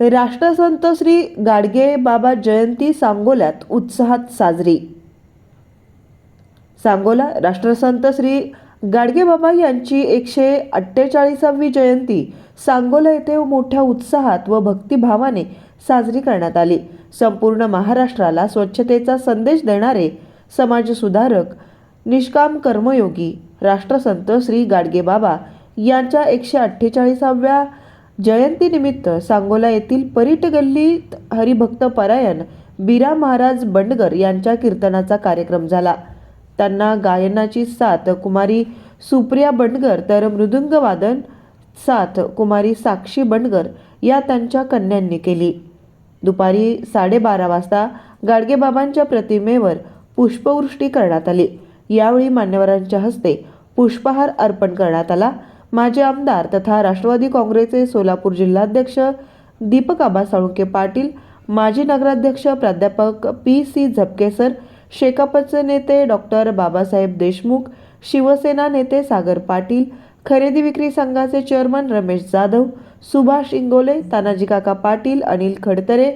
राष्ट्रसंत श्री गाडगे बाबा जयंती सांगोल्यात उत्साहात साजरी. सांगोला राष्ट्रसंत श्री गाडगेबाबा यांची एकशे अठ्ठेचाळीसावी जयंती सांगोला येथे मोठ्या उत्साहात व भक्तिभावाने साजरी करण्यात आली. संपूर्ण महाराष्ट्राला स्वच्छतेचा संदेश देणारे समाजसुधारक निष्काम कर्मयोगी राष्ट्रसंत श्री गाडगेबाबा यांच्या एकशे अठ्ठेचाळीसाव्या जयंतीनिमित्त सांगोला येथील परीट गल्लीत हरिभक्त परायण बिरा महाराज बंडगर यांच्या कीर्तनाचा कार्यक्रम झाला. त्यांना गायनाची साथ कुमारी सुप्रिया बंडगर तर मृदुंग वादन साथ कुमारी साक्षी बंडगर या त्यांच्या कन्यांनी केली. दुपारी साडेबारा वाजता गाडगेबाबांच्या प्रतिमेवर पुष्पवृष्टी करण्यात आली. यावेळी मान्यवरांच्या हस्ते पुष्पहार अर्पण करण्यात आला. माजी आमदार तथा राष्ट्रवादी काँग्रेसचे सोलापूर जिल्हाध्यक्ष दीपक आबा साळुंके पाटील माजी नगराध्यक्ष प्राध्यापक पी सी झपकेसर शेकापचे नेते डॉक्टर बाबासाहेब देशमुख शिवसेना नेते सागर पाटील खरेदी विक्री संघाचे चेअरमन रमेश जाधव सुभाष इंगोले तानाजी काका पाटील अनिल खडतरे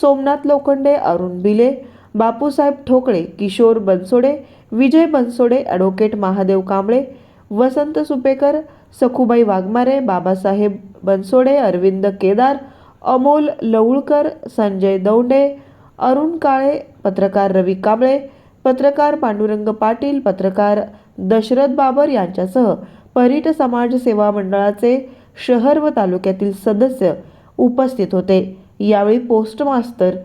सोमनाथ लोखंडे अरुण बिले बापूसाहेब ठोकळे किशोर बनसोडे विजय बनसोडे ॲडव्होकेट महादेव कांबळे वसंत सुपेकर सखुबाई वाघमारे बाबासाहेब बनसोडे अरविंद केदार अमोल लवळकर संजय दौंडे अरुण काळे पत्रकार रवी कांबळे पत्रकार पांडुरंग पाटील पत्रकार दशरथ बाबर यांच्यासह परीट समाज सेवा मंडळाचे शहर व तालुक्यातील सदस्य उपस्थित होते. यावेळी पोस्टमास्तर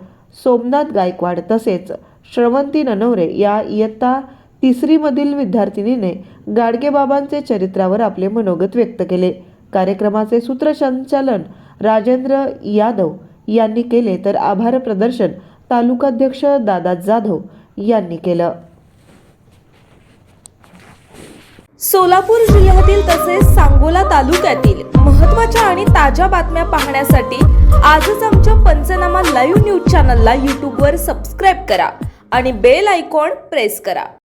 सोमनाथ गायकवाड तसेच श्रवंती ननवरे या इयत्ता तिसरीमधील विद्यार्थिनीने गाडगेबाबांचे चरित्रावर आपले मनोगत व्यक्त केले. कार्यक्रमाचे सूत्रसंचालन राजेंद्र यादव यांनी केले तर आभार प्रदर्शन तालुकाध्यक्ष दादा जाधव यांनी केलं. सोलापूर जिल्ह्यातील तसेच सांगोला तालुक्यातील महत्त्वाच्या आणि ताज्या बातम्या पाहण्यासाठी आजच आमच्या पंचनामा लाईव्ह न्यूज चॅनलला यूट्यूबवर सबस्क्राईब करा आणि बेल आयकॉन प्रेस करा.